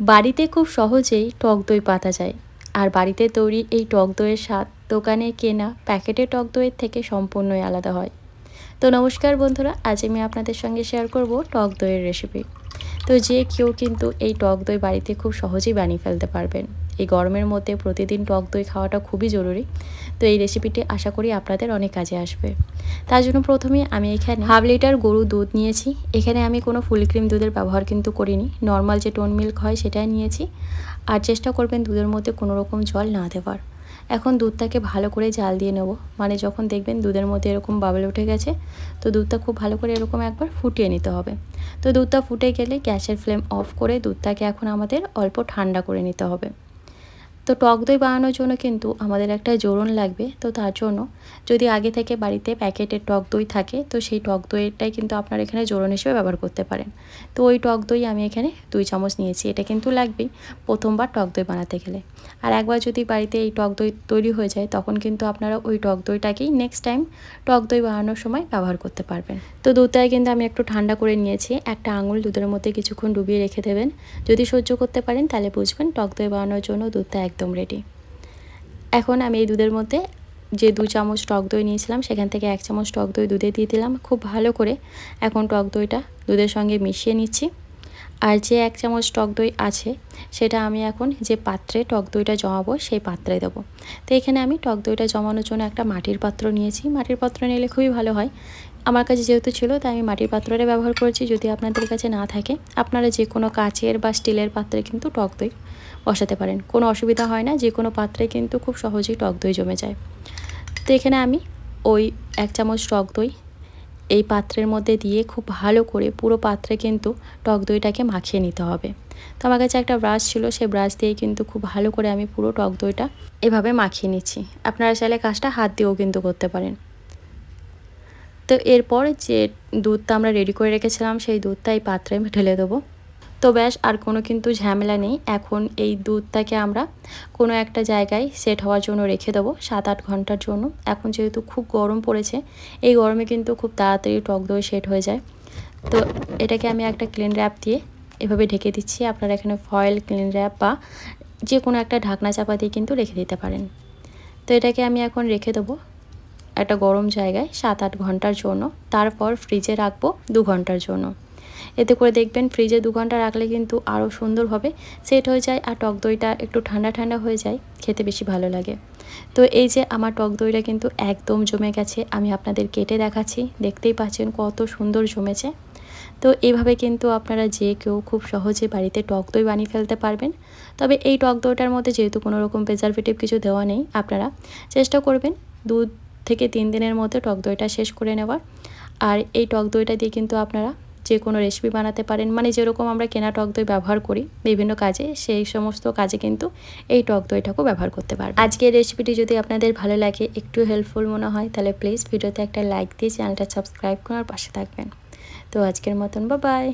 বাড়িতে খুব সহজেই টক দই পাতা যায়। আর বাড়িতে তৈরি এই টক দইয়ের স্বাদ দোকানে কেনা প্যাকেটে টক দইয়ের থেকে সম্পূর্ণই আলাদা হয়। তো নমস্কার বন্ধুরা, আজ আমি আপনাদের সঙ্গে শেয়ার করব টক দইয়ের রেসিপি তো যে কেউ কিন্তু এই টক দই বাড়িতে খুব সহজেই বানিয়ে ফেলতে পারবেন। এই গরমের মধ্যে প্রতিদিন টক দই খাওয়াটা খুবই জরুরি। তো এই রেসিপিটি আশা করি আপনাদের অনেক কাজে আসবে। তার জন্য প্রথমে আমি এখানে হাফ লিটার গরু দুধ নিয়েছি। এখানে আমি কোনো ফুল ক্রিম দুধের ব্যবহার কিন্তু করিনি। নর্মাল যে টোন মিল্ক হয় সেটাই নিয়েছি। আর চেষ্টা করবেন দুধের মধ্যে কোনো রকম জল না দেওয়ার। এখন দুধটাকে ভালো করে জাল দিয়ে নেব। মানে যখন দেখবেন দুধের মধ্যে এরকম বাবল উঠে গেছে, তো দুধটা খুব ভালো করে এরকম একবার ফুটিয়ে নিতে হবে। তো দুধটা ফুটে গেলে গ্যাসের ফ্লেম অফ করে দুধটাকে এখন আমাদের অল্প ঠান্ডা করে নিতে হবে। তো টক দই বানানোর জন্য কিন্তু আমাদের একটা জোরন লাগবে। তো তার জন্য যদি আগে থেকে বাড়িতে প্যাকেটের টক দই থাকে, তো সেই টক দইটাই কিন্তু আপনার এখানে জোরন হিসেবে ব্যবহার করতে পারেন। তো ওই টক দই আমি এখানে দুই চামচ নিয়েছি, এটা কিন্তু লাগবেই প্রথমবার টক দই বানাতে গেলে। আর একবার যদি বাড়িতে এই টক দই তৈরি হয়ে যায়, তখন কিন্তু আপনারা ওই টক দইটাকেই নেক্সট টাইম টক দই বানানোর সময় ব্যবহার করতে পারবেন। তো দুধটাই কিন্তু আমি একটু ঠান্ডা করে নিয়েছি, একটা আঙুল দুধের মধ্যে কিছুক্ষণ ডুবিয়ে রেখে দেবেন। যদি সহ্য করতে পারেন, তাহলে বুঝবেন টক দই বানানোর জন্য দুধটা একদম রেডি এখন আমি এই দুধের মধ্যে যে দু চামচ টক দই নিয়েছিলাম, সেখান থেকে এক চামচ টক দই দুধে দিয়ে দিলাম। খুব ভালো করে এখন টক দইটা দুধের সঙ্গে মিশিয়ে নিচ্ছি। আর যে এক চামচ টক দই আছে, সেটা আমি এখন যে পাত্রে টক দইটা জমাবো, সেই পাত্রে দেবো। তো এখানে আমি টক দইটা জমানোর জন্য একটা মাটির পাত্র নিয়েছি। মাটির পাত্র নিলে খুবই ভালো হয়। আমার কাছে যেহেতু ছিল, তাই আমি মাটির পাত্রটা ব্যবহার করেছি। যদি আপনাদের কাছে না থাকে, আপনারা যে কোনো কাচের বা স্টিলের পাত্রে কিন্তু টক দই বসাতে পারেন। কোনো অসুবিধা হয় না, যে কোনো পাত্রে কিন্তু খুব সহজেই টক দই জমে যায়। তো এখানে আমি ওই এক চামচ টক দই এই পাত্রের মধ্যে দিয়ে খুব ভালো করে পুরো পাত্রে কিন্তু টক দইটাকে মাখিয়ে নিতে হবে। তো আমার কাছে একটা ব্রাশ ছিল সেই ব্রাশ দিয়ে কিন্তু খুব ভালো করে আমি পুরো টক দইটা এভাবে মাখিয়ে নিচ্ছি। আপনারা চাইলে কাজটা হাত দিয়েও কিন্তু করতে পারেন। তো এরপর যে দুধটা আমরা রেডি করে রেখেছিলাম, সেই দুধটা এই পাত্রে ঢেলে দেবো। তো ব্যাস, আর কোনো কিন্তু ঝামেলা নেই। এখন এই দুধটাকে আমরা কোনো একটা জায়গায় সেট হওয়ার জন্য রেখে দেবো সাত আট ঘণ্টার জন্য। এখন যেহেতু খুব গরম পড়েছে, এই গরমে কিন্তু খুব তাড়াতাড়ি টক দই সেট হয়ে যায়। তো এটাকে আমি একটা ক্লিন র্যাপ দিয়ে এভাবে ঢেকে দিচ্ছি। আপনারা এখানে ফয়েল ক্লিন র্যাপ বা যে কোনো একটা ঢাকনা চাপা দিয়ে কিন্তু রেখে দিতে পারেন। তো এটাকে আমি এখন রেখে দেবো একটা গরম জায়গায় সাত আট ঘণ্টার জন্য। তারপর ফ্রিজে রাখব দু ঘণ্টার জন্য। এতে করে দেখবেন ফ্রিজে দু ঘণ্টা রাখলে কিন্তু আরও সুন্দরভাবে সেট হয়ে যায় আর টক দইটা একটু ঠান্ডা ঠান্ডা হয়ে যায়, খেতে বেশি ভালো লাগে। তো এই যে আমার টক দইটা কিন্তু একদম জমে গেছে, আমি আপনাদের কেটে দেখাচ্ছি, দেখতেই পাচ্ছেন কত সুন্দর জমেছে। তো এইভাবে কিন্তু আপনারা যে কেউ খুব সহজে বাড়িতে টক দই বানিয়ে ফেলতে পারবেন। তবে এই টক দইটার মধ্যে যেহেতু কোনো রকম প্রিজারভেটিভ কিছু দেওয়া নেই, আপনারা চেষ্টা করবেন দুধ থেকে তিন দিনের মধ্যে টক দইটা শেষ করে নেওয়ার। আর এই টক দইটা দিয়ে কিন্তু আপনারা যে কোনো রেসিপি বানাতে পারেন। মানে যেরকম আমরা কেনা টক দই ব্যবহার করি, বিভিন্ন কাজে, সেই সমস্ত কাজে কিন্তু এই টক দইটাকেও ব্যবহার করতে পারবেন। আজকের রেসিপিটি যদি আপনাদের ভালো লাগে, একটু হেল্পফুল মনে হয়, তাহলে প্লিজ ভিডিওতে একটা লাইক দিয়ে চ্যানেলটা সাবস্ক্রাইব করার পাশে থাকবেন। তো আজকের মতন বা বাই